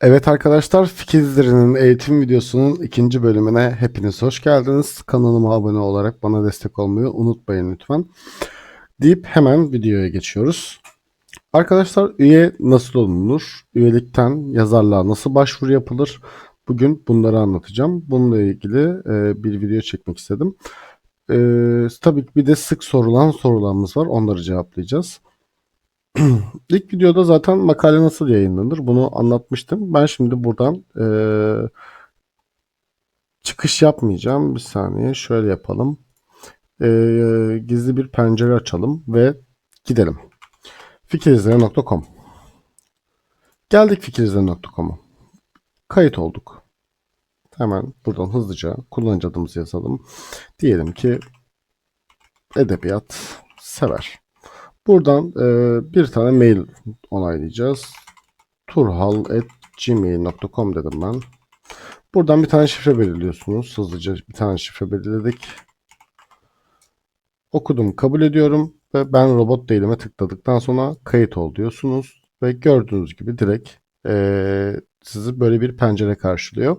Evet arkadaşlar Fikirleri'nin eğitim videosunun ikinci bölümüne hepiniz hoş geldiniz. Kanalıma abone olarak bana destek olmayı unutmayın lütfen. Deyip hemen videoya geçiyoruz. Arkadaşlar üye nasıl olunur? Üyelikten yazarlığa nasıl başvuru yapılır? Bugün bunları anlatacağım. Bununla ilgili e, bir video çekmek istedim. E, tabii ki bir de sık sorulan sorularımız var. Onları cevaplayacağız. İlk videoda zaten makale nasıl yayınlanır bunu anlatmıştım. Ben şimdi buradan eee, çıkış yapmayacağım. Bir saniye şöyle yapalım. Eee, gizli bir pencere açalım ve gidelim. Fikirizlere.com Geldik fikirizlere.com'a. Kayıt olduk. Hemen buradan hızlıca kullanıcı adımızı yazalım. Diyelim ki edebiyat sever. Buradan e, bir tane mail onaylayacağız. turhal.gmail.com dedim ben. Buradan bir tane şifre belirliyorsunuz. Hızlıca bir tane şifre belirledik. Okudum, kabul ediyorum ve ben robot değilime tıkladıktan sonra kayıt ol diyorsunuz. Ve gördüğünüz gibi direkt e, sizi böyle bir pencere karşılıyor.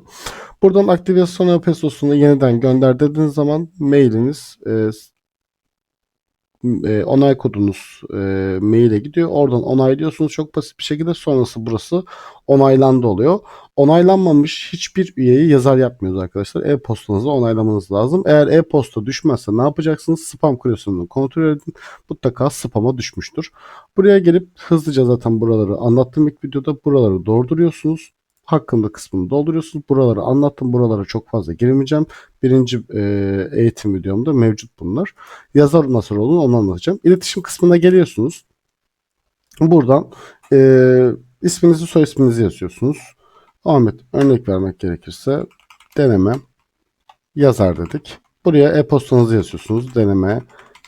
Buradan aktivasyon apesosunu yeniden gönder dediğiniz zaman mailiniz e, e, onay kodunuz e, maile gidiyor. Oradan onaylıyorsunuz çok basit bir şekilde. Sonrası burası onaylandı oluyor. Onaylanmamış hiçbir üyeyi yazar yapmıyoruz arkadaşlar. E-postanızı onaylamanız lazım. Eğer e-posta düşmezse ne yapacaksınız? Spam kuryosunu kontrol edin. Mutlaka spama düşmüştür. Buraya gelip hızlıca zaten buraları anlattığım ilk videoda buraları dolduruyorsunuz hakkında kısmını dolduruyorsunuz. Buraları anlattım. Buralara çok fazla girmeyeceğim. Birinci e, eğitim videomda mevcut bunlar. Yazar nasıl olur onu anlatacağım. İletişim kısmına geliyorsunuz. Buradan e, isminizi soy isminizi yazıyorsunuz. Ahmet örnek vermek gerekirse deneme yazar dedik. Buraya e-postanızı yazıyorsunuz. Deneme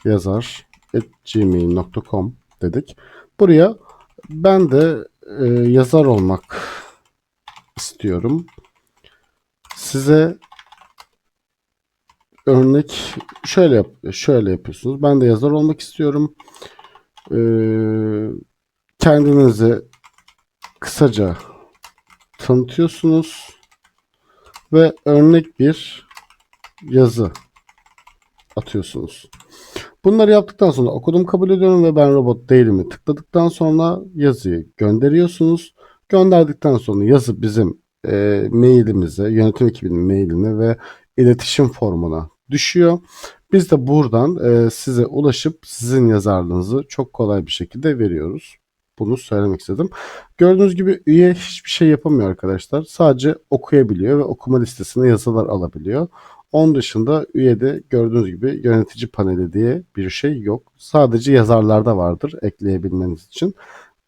yazar gmail.com dedik. Buraya ben de e, yazar olmak istiyorum. Size örnek şöyle yap şöyle yapıyorsunuz. Ben de yazar olmak istiyorum. Ee, kendinizi kısaca tanıtıyorsunuz ve örnek bir yazı atıyorsunuz. Bunları yaptıktan sonra okudum kabul ediyorum ve ben robot değilimi tıkladıktan sonra yazıyı gönderiyorsunuz. Gönderdikten sonra yazı bizim e, mailimize, yönetim ekibinin mailine ve iletişim formuna düşüyor. Biz de buradan e, size ulaşıp sizin yazarlığınızı çok kolay bir şekilde veriyoruz. Bunu söylemek istedim. Gördüğünüz gibi üye hiçbir şey yapamıyor arkadaşlar. Sadece okuyabiliyor ve okuma listesine yazılar alabiliyor. Onun dışında üyede gördüğünüz gibi yönetici paneli diye bir şey yok. Sadece yazarlarda vardır ekleyebilmeniz için.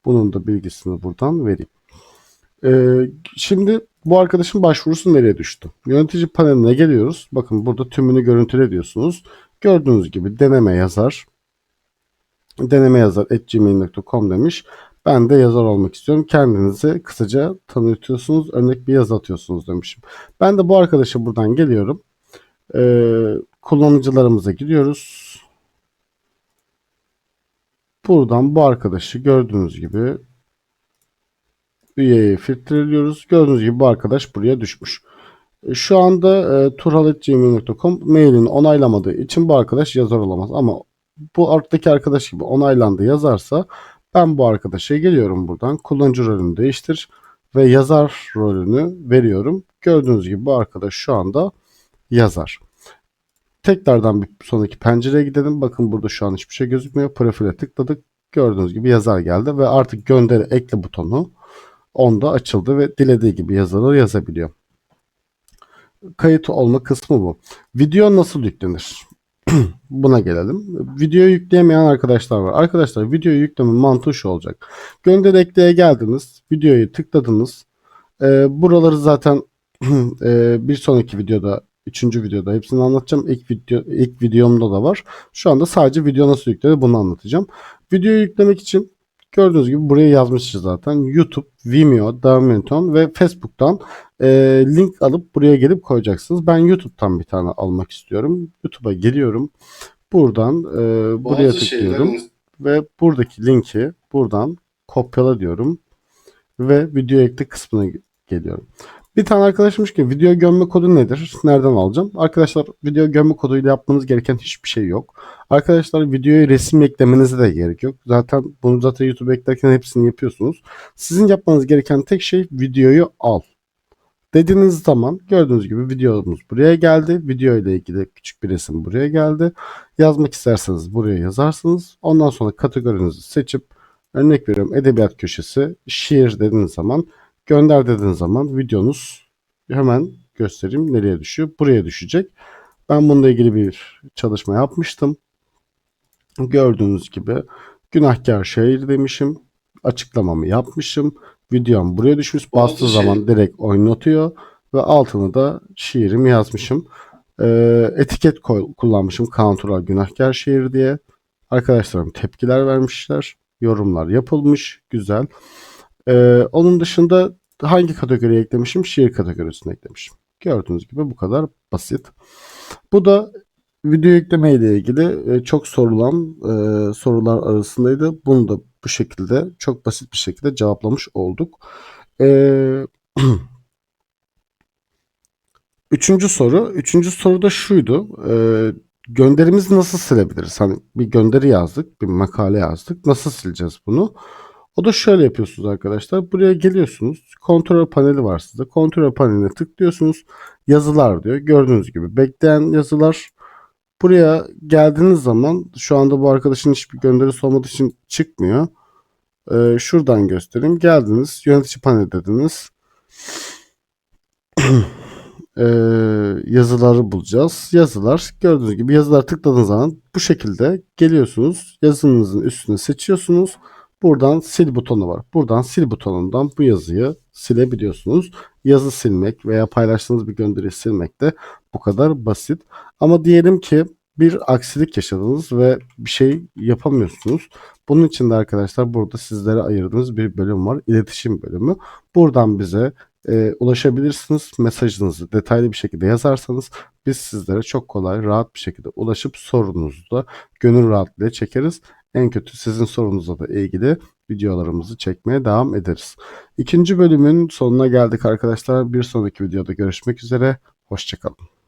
Bunun da bilgisini buradan vereyim. Ee, şimdi bu arkadaşın başvurusu nereye düştü? Yönetici paneline geliyoruz. Bakın burada tümünü görüntüle diyorsunuz. Gördüğünüz gibi deneme yazar. Deneme yazar gmail.com demiş. Ben de yazar olmak istiyorum. Kendinizi kısaca tanıtıyorsunuz. Örnek bir yazı atıyorsunuz demişim. Ben de bu arkadaşa buradan geliyorum. Ee, kullanıcılarımıza gidiyoruz. Buradan bu arkadaşı gördüğünüz gibi üyeyi filtreliyoruz. Gördüğünüz gibi bu arkadaş buraya düşmüş. E, şu anda e, turhaletgmail.com mailini onaylamadığı için bu arkadaş yazar olamaz. Ama bu alttaki arkadaş gibi onaylandı yazarsa ben bu arkadaşa geliyorum buradan. Kullanıcı rolünü değiştir ve yazar rolünü veriyorum. Gördüğünüz gibi bu arkadaş şu anda yazar. Tekrardan bir sonraki pencereye gidelim. Bakın burada şu an hiçbir şey gözükmüyor. Profile tıkladık. Gördüğünüz gibi yazar geldi ve artık gönder ekle butonu onda açıldı ve dilediği gibi yazıları yazabiliyor. Kayıt olma kısmı bu. Video nasıl yüklenir? Buna gelelim. Videoyu yükleyemeyen arkadaşlar var. Arkadaşlar videoyu yükleme mantığı şu olacak. Gönder ekleye geldiniz. Videoyu tıkladınız. Ee, buraları zaten e, bir sonraki videoda Üçüncü videoda hepsini anlatacağım. İlk video ilk videomda da var. Şu anda sadece video nasıl yüklenir bunu anlatacağım. Videoyu yüklemek için Gördüğünüz gibi buraya yazmışız zaten. YouTube, Vimeo, Davinton ve Facebook'tan e, link alıp buraya gelip koyacaksınız. Ben YouTube'dan bir tane almak istiyorum. YouTube'a geliyorum. Buradan e, buraya Bazı tıklıyorum. şeylerin- Ve buradaki linki buradan kopyala diyorum. Ve video ekle kısmına geliyorum. Bir tane arkadaşmış ki video gömme kodu nedir? Nereden alacağım? Arkadaşlar video gömme koduyla yapmanız gereken hiçbir şey yok. Arkadaşlar videoya resim eklemenize de gerek yok. Zaten bunu zaten YouTube eklerken hepsini yapıyorsunuz. Sizin yapmanız gereken tek şey videoyu al. Dediğiniz zaman gördüğünüz gibi videomuz buraya geldi. Video ile ilgili küçük bir resim buraya geldi. Yazmak isterseniz buraya yazarsınız. Ondan sonra kategorinizi seçip örnek veriyorum edebiyat köşesi şiir dediğiniz zaman gönder dediğiniz zaman videonuz hemen göstereyim nereye düşüyor. Buraya düşecek. Ben bununla ilgili bir çalışma yapmıştım. Gördüğünüz gibi günahkar şair demişim. Açıklamamı yapmışım. Videom buraya düşmüş. Bastığı zaman direkt oynatıyor. Ve altını da şiirimi yazmışım. Ee, etiket koy- kullanmışım. Kantura günahkar şiir diye. Arkadaşlarım tepkiler vermişler. Yorumlar yapılmış. Güzel. Ee, onun dışında hangi kategoriye eklemişim? Şiir kategorisine eklemişim. Gördüğünüz gibi bu kadar basit. Bu da video yükleme ile ilgili e, çok sorulan e, sorular arasındaydı. Bunu da bu şekilde çok basit bir şekilde cevaplamış olduk. E, üçüncü soru. Üçüncü soru da şuydu. E, gönderimizi nasıl silebiliriz? Hani bir gönderi yazdık, bir makale yazdık. Nasıl sileceğiz bunu? O da şöyle yapıyorsunuz arkadaşlar. Buraya geliyorsunuz. Kontrol paneli var sizde. Kontrol paneline tıklıyorsunuz. Yazılar diyor. Gördüğünüz gibi bekleyen yazılar. Buraya geldiğiniz zaman şu anda bu arkadaşın hiçbir gönderisi olmadığı için çıkmıyor. Ee, şuradan göstereyim. Geldiniz. Yönetici paneli dediniz. Ee, yazıları bulacağız. Yazılar gördüğünüz gibi yazılar tıkladığınız zaman bu şekilde geliyorsunuz. Yazınızın üstüne seçiyorsunuz. Buradan sil butonu var. Buradan sil butonundan bu yazıyı silebiliyorsunuz. Yazı silmek veya paylaştığınız bir gönderiyi silmek de bu kadar basit. Ama diyelim ki bir aksilik yaşadınız ve bir şey yapamıyorsunuz. Bunun için de arkadaşlar burada sizlere ayırdığımız bir bölüm var. İletişim bölümü. Buradan bize e, ulaşabilirsiniz. Mesajınızı detaylı bir şekilde yazarsanız biz sizlere çok kolay, rahat bir şekilde ulaşıp sorununuzu da gönül rahatlığıyla çekeriz. En kötü sizin sorunuzla da ilgili videolarımızı çekmeye devam ederiz. İkinci bölümün sonuna geldik arkadaşlar. Bir sonraki videoda görüşmek üzere. Hoşçakalın.